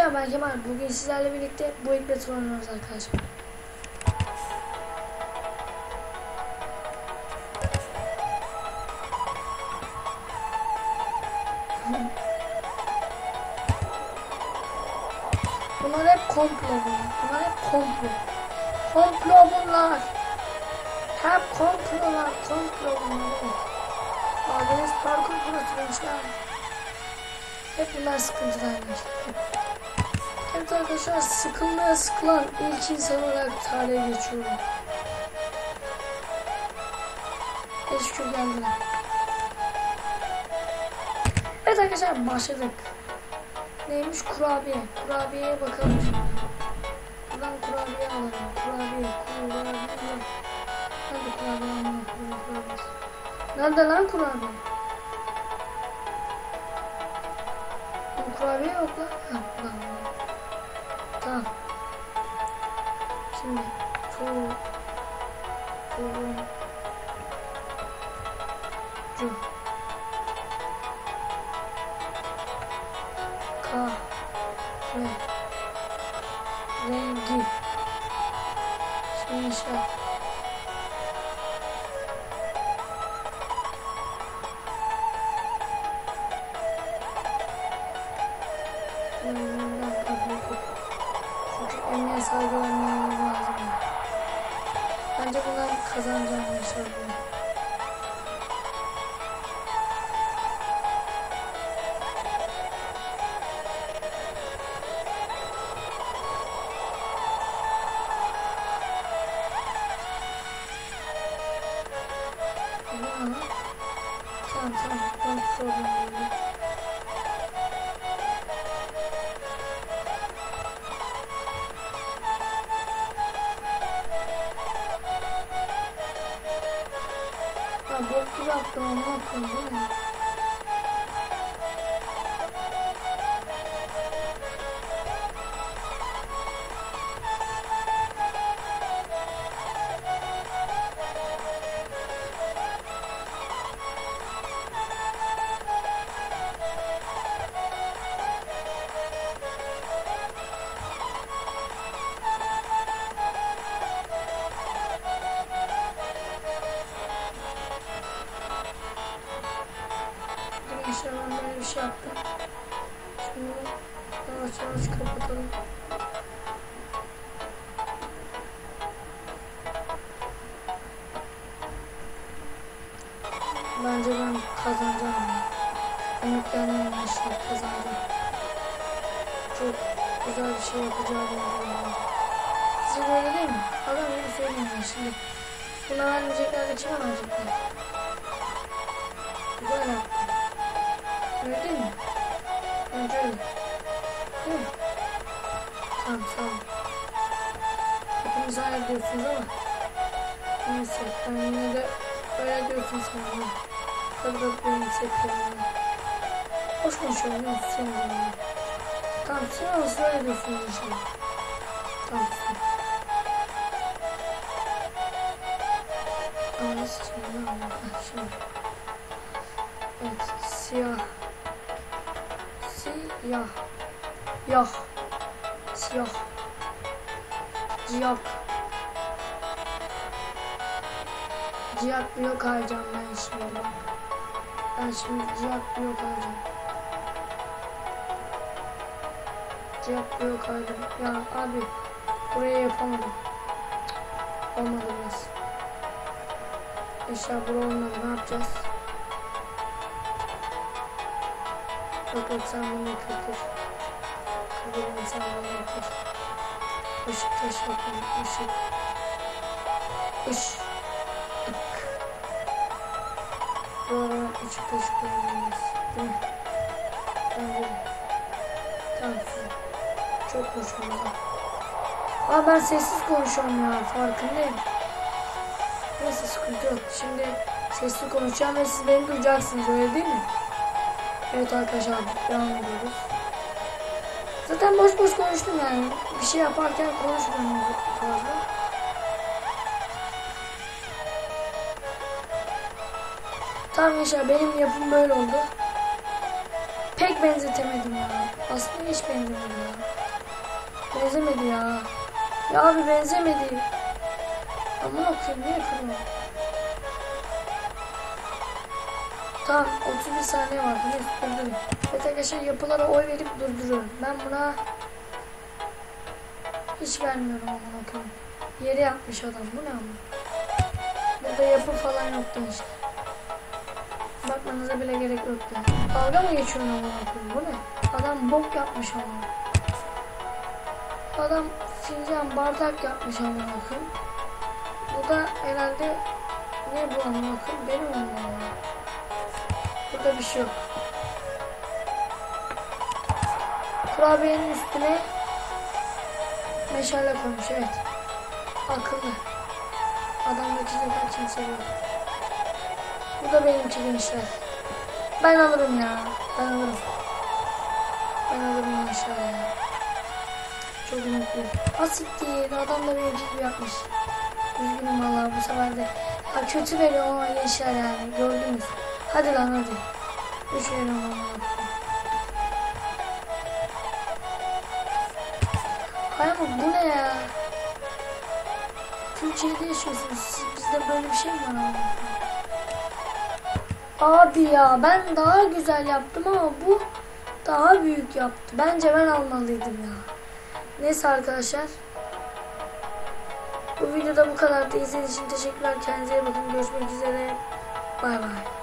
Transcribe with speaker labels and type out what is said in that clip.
Speaker 1: Arkadaşlar ben Kemal. Bugün sizlerle birlikte bu battle oynuyoruz arkadaşlar. Bunlar hep komplo bunlar. Bunlar hep komplo. Komplo bunlar. Hep komplolar, komplo bunlar. Abiniz parkur gençler. Hep bunlar sıkıntılarmış. Evet arkadaşlar sıkılmaya sıkılan ilk insan olarak tarihe geçiyorum. Şükür geldiler. Evet arkadaşlar başladık. Neymiş kurabiye. Kurabiyeye bakalım. Buradan kurabiye alalım. Kurabiye, kurabiye. Nerede kurabiye alalım? Kurabiye. Nerede lan kurabiye? Bu kurabiye yok lan. Ha, buradan. Tamam. Şimdi tu turun cu ka re rengi şimdi şey Bundan emeğe saygı vermemiz lazım. Bence bundan kazanacağım inşallah. Tamam tamam tamam problem değil. Ya bok gibi attım ama koyayım değil Arkadaşlar ben böyle bir şey yaptım. Şimdi yavaş yavaş kapatalım. Bence ben kazanacağım. Ümitlenmeyen bir şey kazanacağım. Çok güzel bir şey yapacağım. De öyle değil mi? Adam gibi söyleyeyim ben şimdi. Buna vermeyecekler de verecekler? Güzel yaptım. Öyle değil mi? Bence öyle. Değil mi? Tamam olun. Hepiniz hayal diyorsunuz ama neyse ben yine de öyle diyorsun sen de. Tabii tabii benim hissettiğim Hoş konuşuyorum sen de. Tamam sen nasıl öyle diyorsun inşallah. Tamam. Ama yapayım? Ha, Şimdi. Evet siyah. Siyah. Yah. Siyah. Ciyak. Ciyak blok alacağım ben şimdi. Ben şimdi ciyak blok alacağım. Ciyak blok aldım. Ya abi buraya yapamadım. Olmadı biraz. Eşya bura olmadı. Ne yapacağız? Yok sen bunu kırdır. Kırdırma sen bunu kır. Işık taş yapalım. Işık. Iş. İk. Buralara ışık taşı koymalıyız. Değil mi? Bence de. Tamam. Çok hoşuma. Aa ben sessiz konuşuyorum ya. Farkındayım. Neyse sıkıntı yok. Şimdi sessiz konuşacağım ve siz beni duyacaksınız öyle değil mi? Evet arkadaşlar devam ediyoruz. Zaten boş boş konuştum yani. Bir şey yaparken konuşmuyorum fazla. Tamam Yaşar benim yapım böyle oldu. Pek benzetemedim ya. Aslında hiç benzemedim ya. Benzemedi ya. Ya abi benzemedi. Aman okuyayım niye kırma? Tamam 31 saniye var. Bunu durdurun. Evet arkadaşlar yapılara oy verip durduruyorum. Ben buna hiç vermiyorum aman okuyayım. Yeri yapmış adam. Bu ne ama? Burada yapı falan yok gençler. Bakmanıza bile gerek yok ya. Dalga mı geçiyorsun aman okuyayım? Bu ne? Adam bok yapmış ama. Adam fincan bardak yapmış aman okuyayım. Bu da herhalde ne bu aman okuyayım? Benim olmalı. Burada bir şey yok. Kurabiyenin üstüne meşale koymuş evet. Akıllı. Adamdaki zeka için seviyorum. Bu da benimki gençler. Ben alırım ya. Ben alırım. Ben alırım gençler ya. Çok mutluyum. Asiktir. Adam da benim gibi yapmış. Üzgünüm valla bu sefer de. Ya kötü veriyor ama gençler yani. Gördünüz. Hadi lan hadi. Üç veriyorum ama. Hayır ama bu ne ya? Türkiye'de yaşıyorsunuz. Siz, bizde böyle bir şey mi var ama? Abi ya ben daha güzel yaptım ama bu daha büyük yaptı. Bence ben almalıydım ya. Neyse arkadaşlar. Bu videoda bu kadar. İzlediğiniz için teşekkürler. Kendinize iyi bakın. Görüşmek üzere. Bay bay.